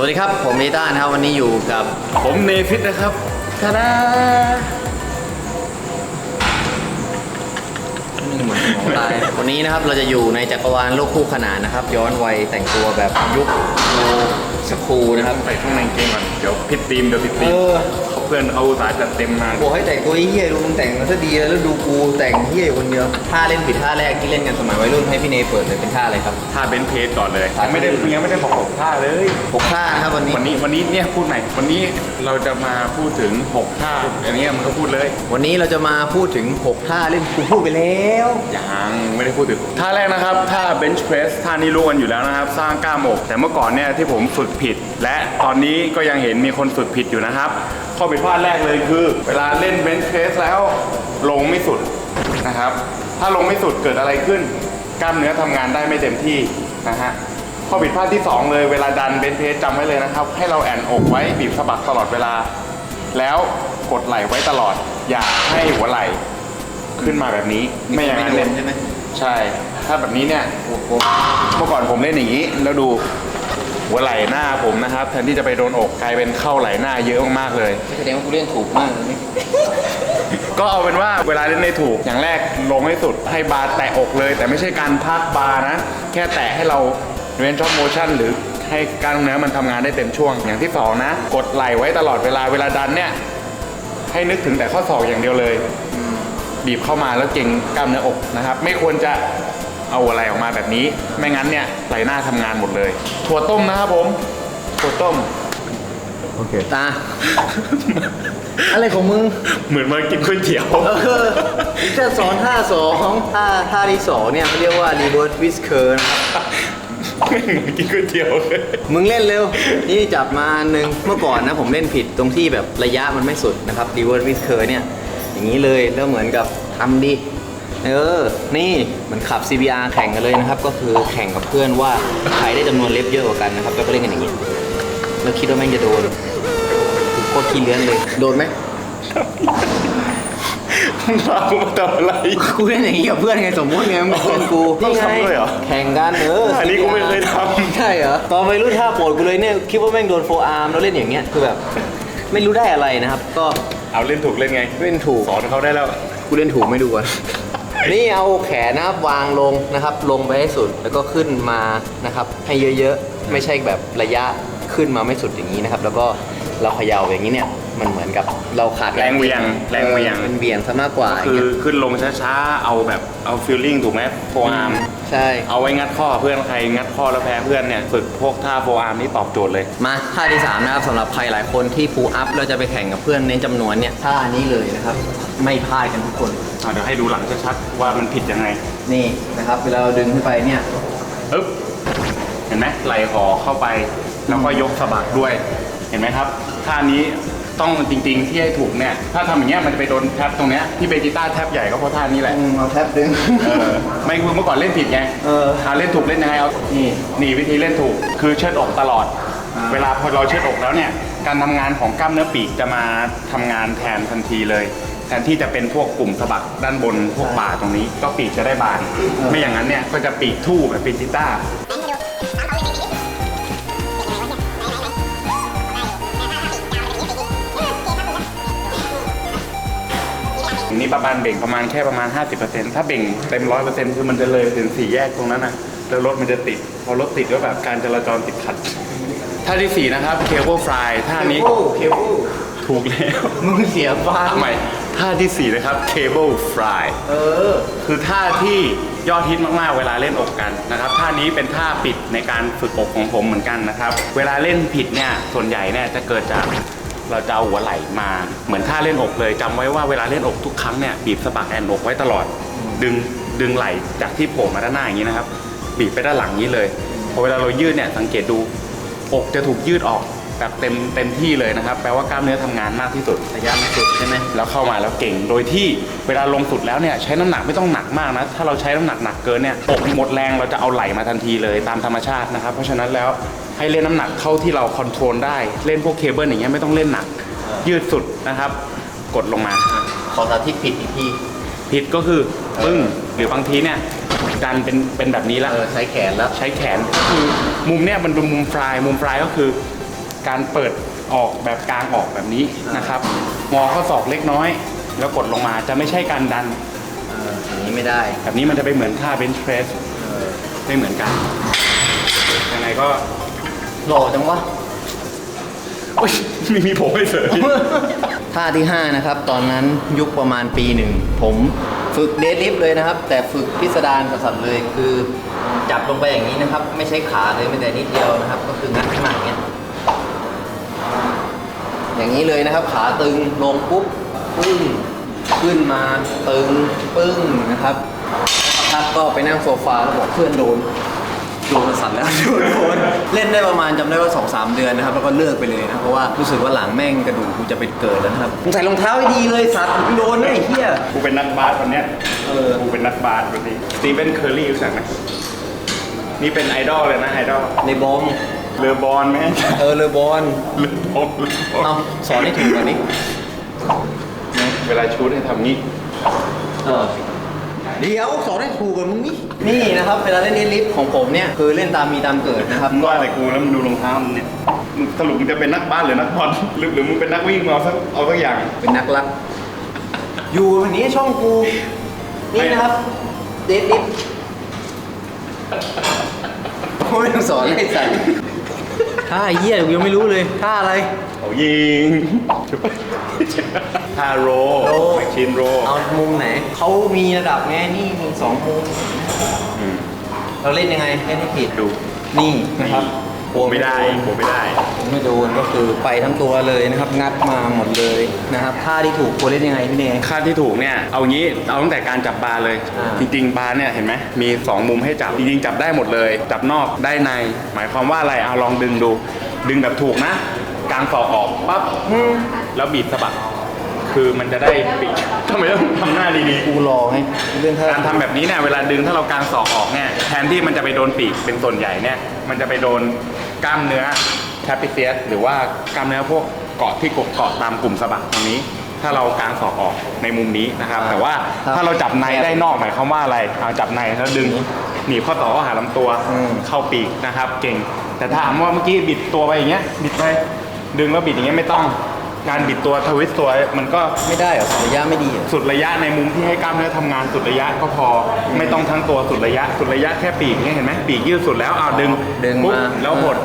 วัสดีครับ ผมเนต้านะครับวันนี้อยู่กับผมเนฟิตนะครับทาดาเหมือนของตายวันนี้นะครับเราจะอยู่ในจักรวาลโลกคู่ขนานนะครับ ย้อนวัยแต่งตัวแบบยุคโลสคูลนะครับ ใส่ข้างในกางเกงก่อน เดี๋ยวผิดธีมเดี๋ยวผิดเอธีมอเพื่อนเอาอุตสาห์จัดเต็มมาบอกให้แต่งตัวเฮี้ยดูมึงแต่งมาซะดีแล้วแล้วดูกูแต่งเฮี้ยอยู่คนเดียวท่าเล่นผิดท่าแรกที่เล่นกันสมัยวัยรุ่นให้พี่เนเปิดเลยเป็นท่าอะไรครับ ท่าเบนช์เพจก่อนเลยท่ายังไม่ได้ยังไม่ได้บอกหกท่าเลย หกท่านะครับวันนี้ วันนี้วันนี้เนี่ยพูดใหม่วันนี้เราจะมาพูดถึง6ท่าอันนี้มันก็พูดเลยวันนี้เราจะมาพูดถึงหกท่าเล่นกูพูดไปแล้ว ยังไม่ได้พูดถึงท่าแรกนะครับท่าเบนช์เพรสท่านี้รู้กันอยู่แล้วนะครับ สร้างกล้ามอกแต่เมื่อก่อนเนี่ยที่ผมฝึกผิด และตอนนี้ก็ยังเห็นมีคนฝึกผิดอยู่นะครับ ข้อผิดพลาดแรกเลยคือ เวลาเล่นเบนช์เพรสแล้วลงไม่สุดนะครับ ถ้าลงไม่สุดเกิดอะไรขึ้น กล้ามเนื้อทำงานได้ไม่เต็มที่นะฮะข้อผิดพลาดที่ 2 เลยเวลาดันเบนช์เพรสจำไว้เลยนะครับ ให้เราแอนอกไว้บีบสะบักตลอดเวลา แล้วกดไหล่ไว้ตลอด อย่าให้หัวไหล่ขึ้นมาแบบนี้ไม่อย่างนั้นโดเนี่ยนใช่ไหมใช่ ถ้าแบบนี้เนี่ยโอ้โหเมื่อก่อนผมเล่นอย่างนี้แล้วดู หัวไหล่หน้าผมนะครับ แทนที่จะไปโดนอกกลายเป็นเข้าไหล่หน้าเยอะมากๆเลย แสดงว่ากูเล่นถูกมากเลยนี่ก็เอาเป็นว่าเวลาเล่นได้ถูกอย่างแรกลงให้สุดให้บาร์แตะอกเลย แต่ไม่ใช่การพักบาร์นะ แค่แตะให้เรา range of motion หรือให้กล้ามเนื้อมันทำงานได้เต็มช่วง อย่างที่สองนะ กดไหล่ไว้ตลอดเวลาเวลาดันเนี่ย ให้นึกถึงแต่ข้อศอกอย่างเดียวเลย บีบเข้ามาแล้วเก่งกล้ามเนื้ออกนะครับ ไม่ควรจะ เอาอะไรออกมาแบบนี้ ไม่งั้นเนี่ยไหล่หน้าทำงานหมดเลย ถั่วต้มนะครับผมถั่วต้ม โอเค ตา อะไรของมึง เหมือนมากินก๋วยเตี๋ยว เออจะสอนท่าสองท่าท่าที่สองเนี่ยเขาเรียกว่า reverse whisker นะครับ ไม่เหมือนกินก๋วยเตี๋ยวเลย มึงเล่นเร็ว นี่จับมาอันหนึ่งเมื่อก่อนนะผมเล่นผิดตรงที่แบบระยะมันไม่สุดนะครับ reverse whisker เนี่ย อย่างนี้เลยแล้วเหมือนกับทำดิ เออ นี่เหมือนขับ CBR แข่งกันเลยนะครับ ก็คือแข่งกับเพื่อนว่าใครได้จำนวนเล็บเยอะกว่ากันนะครับ แล้วก็เล่นกันอย่างนี้แล้วคิดว่าแม่งจะโดนโคตรขี้เลื้อนเลย โดนไหมเรามาทำอะไร กูเล่นอย่างนี้กับเพื่อนไงสมมติไงมึงเป็นเพื่อนกูต้องนี่ไงทำด้วยเหรอแข่งกันเอออัอันนี้กูไม่เคยทำใช่เหรอตอนไปรุ่นท่าโปรดกูเลยเนี่ยคิดว่าแม่งโดนโฟอาร์มแล้วเล่นอย่างเงี้ยคือแบบไม่รู้ได้อะไรนะครับ ก็เอาเล่นถูกเล่นไง เล่นถูกสอนเขาได้แล้ว กูเล่นถูกไม่ดูก่อน นี่เอาแขนนะครับวางลงนะครับ ลงไปให้สุดแล้วก็ขึ้นมานะครับ ให้เยอะๆ ไม่ใช่แบบระยะขึ้นมาไม่สุดอย่างนี้นะครับ แล้วก็เราเขย่าอย่างนี้เนี่ยมันเหมือนกับเราขาดแรงเหวี่ยงแรงเหวี่ยงมันเบี่ยงซะมากกว่าอย่างคือเงี้ยขึ้นลงช้าๆ เอาแบบเอาฟิลลิ่งถูกไหมโฟอาร์ม ใช่ เอาไว้งัดข้อเพื่อนใครงัดข้อแล้วแพ้เพื่อนเนี่ยฝึกพวกท่าโฟอาร์มนี่ตอบโจทย์เลย มาท่าที่3นะครับสำหรับใครหลายคนที่พูอัพเราจะไปแข่งกับเพื่อนเน้นจำนวนเนี่ยท่านี้เลยนะครับ ไม่พลาดกันทุกคน อะเดี๋ยวให้ดูหลังชัดๆว่ามันผิดยังไงนี่นะครับ เวลาเราดึงขึ้นไปเนี่ยอึ๊บเห็นไหมไหลห่อเข้าไป แล้วก็ยกสะบักด้วย เห็นไหมครับท่านี้ ต้องจริง ๆ ที่ให้ถูกเนี่ย ถ้าทำอย่างเงี้ยมันจะไปโดนแท็บตรงเนี้ยที่เบจิต้าแท็บใหญ่ก็เพราะท่านี้แหละ อืมเอาแท็บดึง เออ ไม่คือเมื่อก่อนเล่นผิดไงเออหาเล่นถูกเล่นยังไงเอา นี่นี่วิธีเล่นถูก คือเชิดอกตลอด อ่า เวลาพอเราเชิดอกแล้วเนี่ย การทำงานของกล้ามเนื้อปีกจะมาทำงานแทนทันทีเลย แทนที่จะเป็นพวกกลุ่มสะบักด้านบนพวกบ่าตรงนี้ ก็ปีกจะได้บาน ไม่อย่างนั้นเนี่ยก็จะปีกทู่แบบเป็นจิต้า นี่ประมาณเบ่งประมาณแค่ประมาณ 50%ถ้าเบ่งเต็ม100%คือมันจะเลยถึงสี่แยกตรงนั้นนะแล้วรถมันจะติด พอรถติดก็แบบการจราจรติดขัด ท่าที่4นะครับเคเบิลฟลายท่านี้ เคเบิลถูกแล้ว มึงเสียฟ้าทำไมท่าที่ 4 นะครับเคเบิลฟลายเออ คือท่าที่ยอดฮิตมากๆ เวลาเล่นอกกันนะครับ ท่านี้เป็นท่าปิดในการฝึกอกของผมเหมือนกันนะครับ เวลาเล่นผิดเนี่ย ส่วนใหญ่เนี่ยจะเกิดจาก เราจะเอาหัวไหล่มา เหมือนท่าเล่นอกเลยจำไว้ว่าเวลาเล่นอกทุกครั้งเนี่ยบีบสะบักแอนอกไว้ตลอด ดึงดึงไหล่จากที่โผล่มาด้านหน้าอย่างนี้นะครับ บีบไปด้านหลังนี้เลยพอเวลาเรายืดเนี่ยสังเกตดูอกจะถูกยืดออก แบบเต็มเต็มที่เลยนะครับ แปลว่ากล้ามเนื้อทำงานมากที่สุดระยะมันสุดใช่ไหมแล้วเข้ามาแล้วเก่งโดยที่เวลาลงสุดแล้วเนี่ยใช้น้ำหนักไม่ต้องหนักมากนะถ้าเราใช้น้ำหนักหนักเกินเนี่ยอกหมดแรงเราจะเอาไหลมาทันทีเลยตามธรรมชาตินะครับ เพราะฉะนั้นแล้วให้เล่นน้ำหนักเข้าที่เราคอนโทรลได้เล่นพวกเคเบิลอย่างเงี้ยไม่ต้องเล่นหนัก ยืดสุดนะครับ กดลงมาขอสาธิตผิดอีกทีผิดก็คือปึ้งหรือบางทีเนี่ยดันเป็นเป็นแบบนี้แล้วเออใช้แขนแล้วใช้แขนก็คือมุมเนี่ยมันเป็นมุมฟลายมุมฟลายก็คือ การเปิดออกแบบกลางออกแบบนี้นะครับงอข้อศอกเล็กน้อย แล้วกดลงมาจะไม่ใช่การดัน เอออย่างนี้ไม่ได้แบบนี้มันจะไปเหมือนท่าเบนช์เพรสเออไม่เหมือนกันยังไงก็หล่อจังวะโอ๊ยไม่มีผมให้เสริม ท่าที่ 5 นะครับ ตอนนั้นยุคประมาณปีหนึ่ง ผมฝึกเดดลิฟต์เลยนะครับ แต่ฝึกพิสดารกษัตริย์เลยคือจับลงไปอย่างนี้นะครับ ไม่ใช้ขาเลยไม่แต่นิดเดียวนะครับ ก็คืองัดขึ้นมาอย่างเงี้ย อย่างนี้เลยนะครับ ขาตึงลงปุ๊บปึ้งขึ้นมาตึงปึ้งนะครับแล้วสักพักก็ไปนั่งโซฟาแล้วบอกเพื่อนโดนโดนสั่นแล้วโดนโดนเล่นได้ประมาณจำได้ว่า2อสเดือนนะครับ แล้วก็เลิกไปเลยนะเพราะว่ารู้สึกว่าหลังแม่งกระดูกกูจะไปเกิดแล้วนะครับมึงใส่รองเท้าให้ดีเลยสัตว์มึงโดนนะไอ้เหี้ยกูเป็นนักบาสวันเนี้ยเออกูเป็นนักบาสวันนี้สตีเฟนเคอร์รี่รู้จักไหมนี่เป็นไอดอลเลยนะไอดอลในบอม เรือบอลไหมเออเลอบอลเรือบอลเรือบอลเอาสอนให้ถูกกว่านี้เวลาชูดให้ทำงี้ เออเดี๋ยวสอนให้ถูกกันมึงนี่นี่นะครับเวลาเล่นเดดลิฟต์ของผมเนี่ยคือเล่นตามมีตามเกิดนะครับมึงว่าอะไรกูแล้วมึงดูรองเท้ามึงเนี่ยมึงสรุปมึงจะเป็นนักบาสหรือนักบอลหรือหรือมึงเป็นนักวิ่งมาเอาสักเอาสักอย่างเป็นนักรัก อยู่วันนี้ช่องกูนี่นะครับเดดลิฟต์ไม่ต้องสอนให้ใส่ ท่าไอ้เหี้ยกูยังไม่รู้เลยท่าอะไรเอายิงท่าโรโร แมชชีนโรเอามุมไหนเขามีระดับไงนี่มีสองมุมอืมเราเล่นยังไงเล่นให้ผิดดูนี่นะครับ โผมไม่ได้โผมไม่ได้ผมไม่โดนก็คือไปทั้งตัวเลยนะครับ งัดมาหมดเลยนะครับท่าที่ถูกควรเล่นยังไงพี่เนย ค่าที่ถูกเนี่ย เอางี้ เอาตั้งแต่การจับบาร์เลย อ่า จริง ๆ บาร์เนี่ยเห็นไหมมี 2 มุมให้จับ จริง ๆ จับได้หมดเลย จับนอกได้ใน หมายความว่าอะไรเอาลองดึงดู ดึงแบบถูกนะ กลางศอกออกปั๊บแล้วบีบสะบัดคือมันจะได้ปีกทำไมต้องทำหน้าดีๆ กูรอไงเรื่องท่าการทำแบบนี้เนี่ยเวลาดึงถ้าเรากางศอกออกเนี่ยแทนที่มันจะไปโดนปีกเป็นส่วนใหญ่เนี่ยมันจะไปโดน กล้ามเนื้อแทปปิเซียสหรือว่ากล้ามเนื้อพวกเกาะที่กดเกาะตามกลุ่มสะบักตรงนี้ ถ้าเรากางศอกออกในมุมนี้นะครับ แต่ว่าถ้าเราจับในได้นอกหมายความว่าอะไรเอาจับในแล้วดึงหนีบข้อต่อเข้าหาลำตัวเข้าปีกนะครับ เก่ง แต่ถ้าถามว่าเมื่อกี้บิดตัวไปอย่างเงี้ยบิดไปดึงแล้วบิดอย่างเงี้ยไม่ต้อง การบิดตัวทวิสต์ตัวมันก็ไม่ได้เหรอระยะไม่ดีเหรอสุดระยะในมุมที่ให้กล้ามเนื้อทำงานสุดระยะก็พอ ไม่ต้องทั้งตัวสุดระยะสุดระยะแค่ปีกเนี่ยเห็นไหมปีกยืดสุดแล้วเอาดึงดึงปุ๊บมา แล้วหด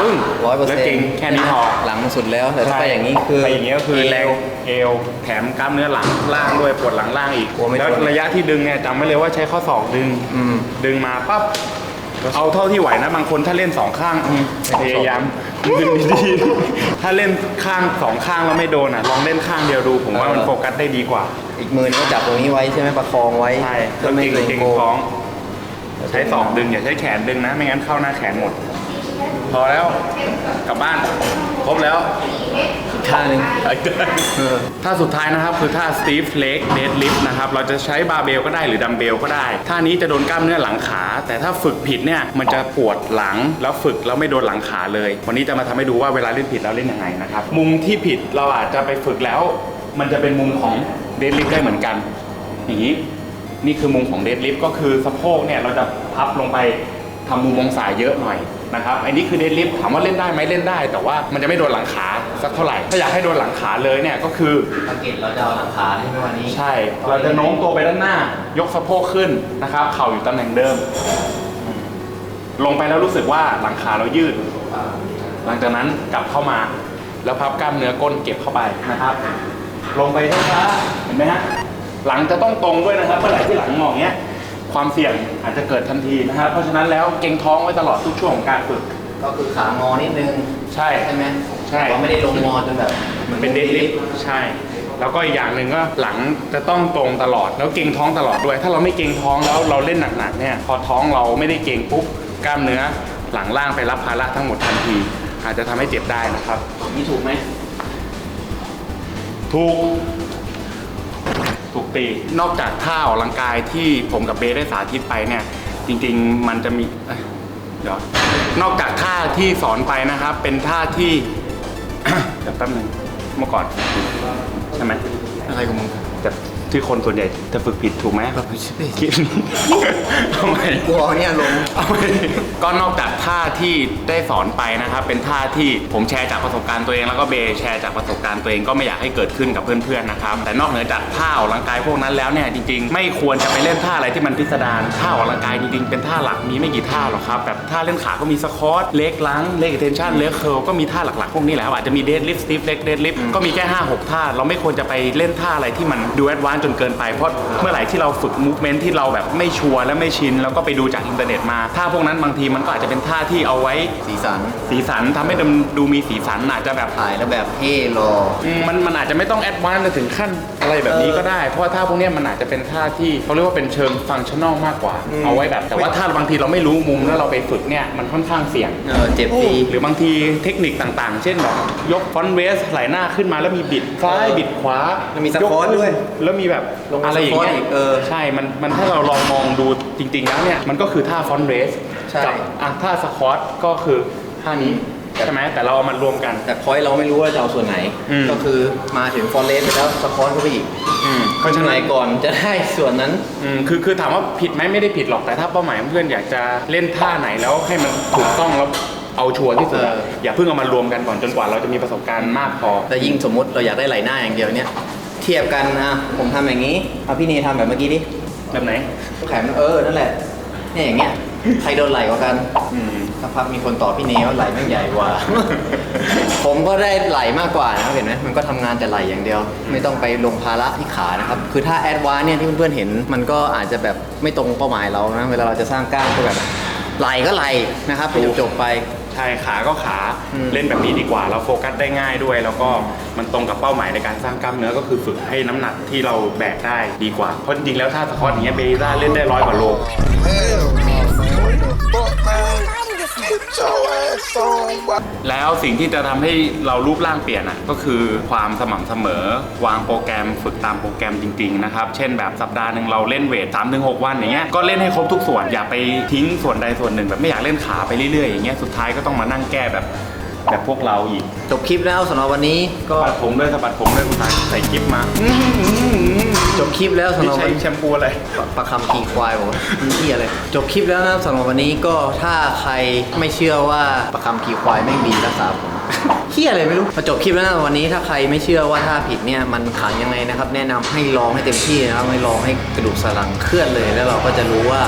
ปึ้งร้อยเปอร์แล้วเซ็นเก่งต์แค่นี้พอ หลังสุดแล้วแต่ถ้าไปอย่างนี้คือ ไปอย่างเงี้ยก็คือแรงเอวแถมกล้ามเนื้อหลังล่างด้วยปวดหลังล่างอีกกลัวไม่แล้วทนระยะที่ดึงเนี่ยจำไว้เลยว่าใช้ข้อศอกดึงอืม ดึงมาปั๊บ เอาเท่าที่ไหวนะบางคนถ้าเล่นสองข้างอืมพยายามดึงดีๆถ้าเล่นข้างสองข้างแล้วไม่โดนอะลองเล่นข้างเดียวดู ผมว่ามันโฟกัสได้ดีกว่าอีกมือนึงก็จับตรงนี้ไว้ใช่ไหมประคองไว้ใช่เพื่แล้อวไม่เก่งเกรงเก่งโกงท้อง ใช้ศอกดึงอย่าใช้แขนดึงนะ ไม่งั้นเข้าหน้าแขนหมด พอแล้ว กลับบ้านครบแล้วอีกท่าหนึ่งไปได้ท่าสุดท้ายนะครับคือท่า Steve Leg Deadlift นะครับ เราจะใช้บาร์เบลก็ได้หรือดัมเบลก็ได้ ท่านี้จะโดนกล้ามเนื้อหลังขา แต่ถ้าฝึกผิดเนี่ย มันจะปวดหลังแล้วฝึกแล้วไม่โดนหลังขาเลย วันนี้จะมาทำให้ดูว่าเวลาเล่นผิดแล้วเล่นยังไงนะครับ มุมที่ผิดเราอาจจะไปฝึกแล้ว มันจะเป็นมุมของ Deadlift ได้เหมือนกัน อย่างนี้ นี่คือมุมของเดดลิฟต์ก็คือสะโพกเนี่ยเราจะพับลงไปทำมุมองศาเยอะหน่อย นะครับอันนี้คือเดดลิฟต์ถามว่าเล่นได้ไหมเล่นได้ แต่ว่ามันจะไม่โดนหลังขาสักเท่าไหร่ถ้าอยากให้โดนหลังขาเลยเนี่ยก็คือ สังเกตเราจะเอาหลังขาให้วันนี้ ใช่ เราจะโน้มตัวไปด้านหน้า ยกสะโพกขึ้นนะครับ เข่าอยู่ตำแหน่งเดิม ลงไปแล้วรู้สึกว่าหลังขาเรายืด หลังจากนั้นกลับเข้ามา แล้วพับกล้ามเนื้อก้นเก็บเข้าไปนะครับ ลงไปช้าๆเห็นไหมฮะ หลังจะต้องตรงด้วยนะครับ เมื่อไหร่ที่หลังงออย่างเงี้ย ความเสี่ยงอาจจะเกิดทันทีนะครับเพราะฉะนั้นแล้วเกรงท้องไว้ตลอดทุกช่วงของการฝึก ก็คือขางอนิดนึงใช่ใช่ไหมใช่ เราไม่ได้ลงงอจนแบบหมือเป็นเดดลิฟต์ใช่ แล้วก็อีกอย่างหนึ่งก็หลังจะต้องตรงตลอดแล้วเกรงท้องตลอดด้วย ถ้าเราไม่เกรงท้องแล้วเราเล่นหนักๆเนี่ยพอท้องเราไม่ได้เกรงปุ๊บกล้ามเนื้อหลังล่างไปรับภาระทั้งหมดทันที อาจจะทำให้เจ็บได้นะครับ นี่ถูกไหมถูก ถูกตี นอกจากท่าออกกำลังกายที่ผมกับเบสได้สาธิตไปเนี่ย จริงๆมันจะมีเอ้ยเดี๋ยวนอกจากท่าที่สอนไปนะครับ เป็นท่าที่ เดี๋ยวแป๊บนึงเมื่อก่อน ใช่ไหมอะไรของมึงเดี๋ยว ที่คนส่วนใหญ่จะฝึกผิดถูกไหมคลิปนี้ทำไม กลัวเนี่ยลงเอาไปก็นอกจากท่าที่ได้สอนไปนะครับ เป็นท่าที่ผมแชร์จากประสบการณ์ตัวเองแล้วก็เบย์แชร์จากประสบการณ์ตัวเองก็ไม่อยากให้เกิดขึ้นกับเพื่อนๆนะครับแต่นอกเหนือจากท่าออกกำลังกายพวกนั้นแล้วเนี่ยจริงๆ ไม่ควรจะไปเล่นท่าอะไรที่มันพิสดารท่าออกกำลังกายจริงๆเป็นท่าหลักมีไม่กี่ท่าหรอกครับแบบท่าเล่นขาก็มีสควอตเล็กล้างเล็กเทนชั่นเล็กเคิร์ลก็มีท่าหลักๆพวกนี้แหละครับอาจจะมีเดดลิฟต์สติฟเล็กเดดลิฟต์ก็มีแค่5 6ท่าเราไม่ควรจะไปเล่นท่าอะไรที่มันดูแอดวานซ์จนเกินไปเพราะเมื่อไหร่ที่เราฝึกมูฟเมนท์ที่เราแบบไม่ชัวร์และไม่ชิน แล้วก็ไปดูจากอินเทอร์เน็ตมาท่าพวกนั้นบางทีมันก็อาจจะเป็นท่าที่เอาไว้สีสันสีสันทำให้ดูดูมีสีสันอาจจะแบบถ่ายแล้วแบบเท่รอ อืมมันมันอาจจะไม่ต้องแอดวานซ์ถึงขั้นอะไรแบบนี้เออก็ได้ เพราะว่าท่าพวกเนี้ยมันอาจจะเป็นท่าที่เขาเรียกว่าเป็นเชิงฟังชั่นอลมากกว่าอืมเอาไว้แบบ แต่ว่าถ้าบางทีเราไม่รู้มุมแล้วเราไปฝึกเนี่ยมันค่อนข้างเสี่ยง เออเจ็บฟรีหรือบางทีเทคนิคต่างๆ เช่นแบบยกฟอนต์เวสไหลหน้าขึ้นมาแล้วมีบิดซ้ายเออบิดขวาแล้วมีสยกควอตขึ้นด้วย แล้วมีแบบลงมาอะไรอย่างเงี้สควอตอียกเออใช่มันมันถ้าเราลองมองดูจริงๆแล้วเนี่ยมันก็คือท่าฟอนต์เวสใช่กัอะท่าสควอตก็คือท่านี้ใช่ไหมแต่เราเอามารวมกัน แต่พอยเราไม่รู้ว่าจะเอาส่วนไหนอืมก็คือมาถึงฟอนเลสไปแล้วสปอนเข้าไปอีกอืมเพราะฉะทำไงนั้นก่อนจะได้ส่วนนั้นอืมคือคือถามว่าผิดไหมไม่ได้ผิดหรอกแต่ถ้าเป้าหมายเพื่อนอยากจะเล่นท่าไหนแล้วให้มันถูกต้องแล้วเอาชัวร์ที่สุดอะเอออย่าเพิ่งเอามารวมกันก่อนจนกว่าเราจะมีประสบการณ์มากพอแต่ยิ่งสมมติเราอยากได้ไหลหน้าอย่างเดียวเนี่ย เทียบกันอะผมทำอย่างนี้เอาพี่เนทำแบบเมื่อกี้ดิแบบไหน แขนเออนั่นแหละเนี่ยอย่างเงี้ยใครโดนไหลกว่ากันอืม สักพักมีคนตอบพี่เนว่าไหลแม่งใหญ่กว่า ผมก็ได้ไหลมากกว่านะครับเห็นไหมมันก็ทำงานแต่ไหลอย่างเดียว ไม่ต้องไปลงภาระที่ขานะครับคือถ้าแอดวานเนี่ยที่เพื่อนๆเห็น มันก็อาจจะแบบไม่ตรงเป้าหมายเรานะเวลาเราจะสร้างกล้ามก็แบบ ไหลก็ไหลนะครับไปจบๆไป ใช่ขาก็ขาอืม เล่นแบบนี้ดีกว่า เราโฟกัสได้ง่ายด้วย แล้วก็มันตรงกับเป้าหมายในการสร้างกล้ามเนื้อก็คือฝึกให้น้ำหนักที่เราแบกได้ดีกว่าเพราะจริงๆแล้วถ้าสควอตอย่างเงี้ยเบซ่าเล่นได้ร้อยกว่าโล Hell แล้วสิ่งที่จะทำให้เรารูปร่างเปลี่ยนอะก็คือความสม่ำเสมอ วางโปรแกรมฝึกตามโปรแกรมจริงๆนะครับ เช่นแบบสัปดาห์หนึ่งเราเล่นเวท3าถึงหวันอย่างเงี้ยก็เล่นให้ครบทุกส่วนอย่าไปทิ้งส่วนใดส่วนหนึ่ง แบบไม่อยากเล่นขาไปเรื่อยๆอย่างเงี้ยสุดท้ายก็ต้องมานั่งแก้แบบแบบพวกเราอีกจบคลิปแล้วสำหรับวันนี้ก็ปัดผมด้วยสะบัดผมด้วยคุณตาใส่กิ๊บมา จบคลิปแล้วสำหนี่รับใช้วัน แชมพูอะไรประคำขี่ควายบอกว่าที่อะไรจบคลิปแล้วนะครับสำหรับวันนี้ก็ถ้าใครไม่เชื่อว่าประคำขี่ควายไม่งดีรักษาผมเฮียอะไรไม่รู้พอจบคลิปแล้วนะวันนี้ถ้าใครไม่เชื่อว่าถ้าผิดเนี่ยมันขังยังไงนะครับ แนะนำให้ลองให้เต็มที่นะครับให้ลองให้กระดูกสันหลังเคลื่อนเลย แล้วเราก็จะรู้ว่า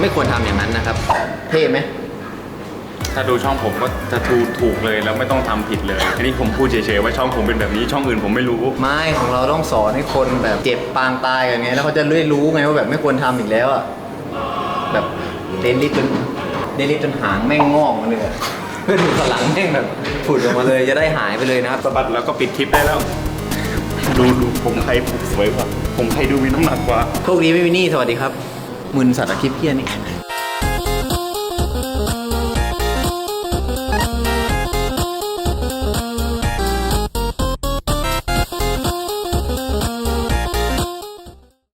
ไม่ควรทำอย่างนั้นนะครับ เท่ไหม ถ้าดูช่องผมก็จะดูถูกเลยแล้วไม่ต้องทำผิดเลย อันนี้ผมพูดเฉยๆว่าช่องผมเป็นแบบนี้ช่องอื่นผมไม่รู้ ไม่ของเราต้องสอนให้คนแบบเจ็บปางตายกันไงแล้วเขาจะได้รู้ไงว่าแบบไม่ควรทำอีกแล้วอะแบบเดนลิฟจนเดนลิฟจนหางแม่งงอกมาเลยอะเพื่อนดูขางหลังแม่งแบบผุดออกมาเลยจะได้หายไปเลยนะครับสะบัดแล้วก็ปิดคลิปได้แล้ว ดูดูผมใครผมสวยกว่าผมใครดูมีน้ำหนักกว่า โชคดีไม่มีหนี้สวัสดีครับมึนสัตว์อะคลิปเพี้ยนี่